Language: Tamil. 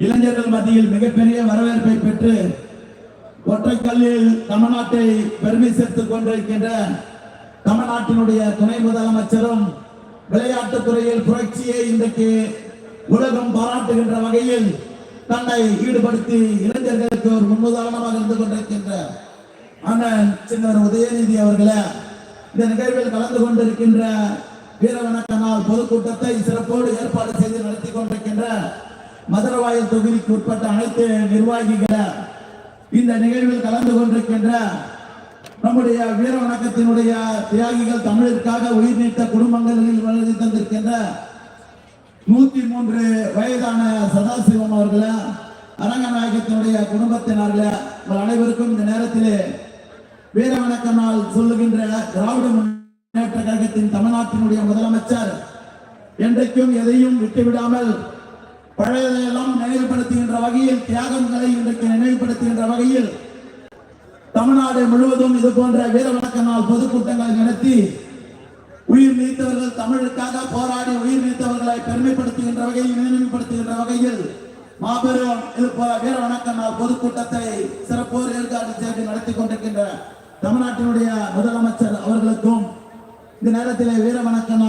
இளைஞர்கள் மத்தியில் மிகப்பெரிய வரவேற்பை பெற்று ஒற்றைக்கல்லில் தமிழ்நாட்டை பெருமை சேர்த்துக் கொண்டிருக்கின்ற தமிழ்நாட்டினுடைய துணை முதலமைச்சரும் விளையாட்டுத் துறையில் புரட்சியை இன்றைக்கு உலகம் பாராட்டுகின்ற வகையில் தன்னை ஈடுபடுத்தி இளைஞர்களுக்கு ஒரு முன்னுதாரணமாக இருந்து கொண்டிருக்கின்ற அண்ணன் சின்னர் உதயநிதி அவர்களே இந்த நிகழ்வில் கலந்து கொண்டிருக்கின்ற வீரவணக்க நாள் பொதுக்கூட்டத்தை சிறப்போடு ஏற்பாடு மதுரவாயல் தொகுதிக்கு உட்பட்ட அனைத்து நிர்வாகிகளை இந்த நிகழ்வில் கலந்து கொண்டிருக்கின்ற நம்முடைய வீர வணக்கத்தினுடைய தியாகிகள் தமிழிற்காக உயிர் நீத்த குடும்பங்களில் வளர்ந்து தந்திருக்கின்ற நூத்தி மூன்று வயதான சதாசிவம் அவர்கள அரங்கநாயகத்தினுடைய குடும்பத்தினர்களே உங்கள் அனைவருக்கும் இந்த நேரத்திலே வீர வணக்க நாள் சொல்லுகின்ற திராவிட முன்னேற்ற கழகத்தின் தமிழ்நாட்டினுடைய முதலமைச்சர் என்றைக்கும் எதையும் விட்டுவிடாமல் பழையதையெல்லாம் நினைவுபடுத்துகின்ற வகையில் தியாகங்களை இன்றைக்கு நினைவுபடுத்துகின்ற வகையில் தமிழ்நாடு முழுவதும் இது போன்ற வீர வணக்க நாள் பொதுக்கூட்டங்களை நடத்தி உயிர் நீத்தவர்கள் தமிழுக்காக போராடி உயிர் நீத்தவர்களை பெருமைப்படுத்துகின்ற வகையில் நினைவுபடுத்துகின்ற வகையில் மாபெரும் இது போல வீர வணக்க நாள் பொதுக்கூட்டத்தை சிறப்போர் ஏற்காடு சேர்ந்து நடத்தி கொண்டிருக்கின்ற தமிழ்நாட்டினுடைய முதலமைச்சர் அவர்களுக்கும் இந்த நேரத்திலே வீர வணக்க நாள்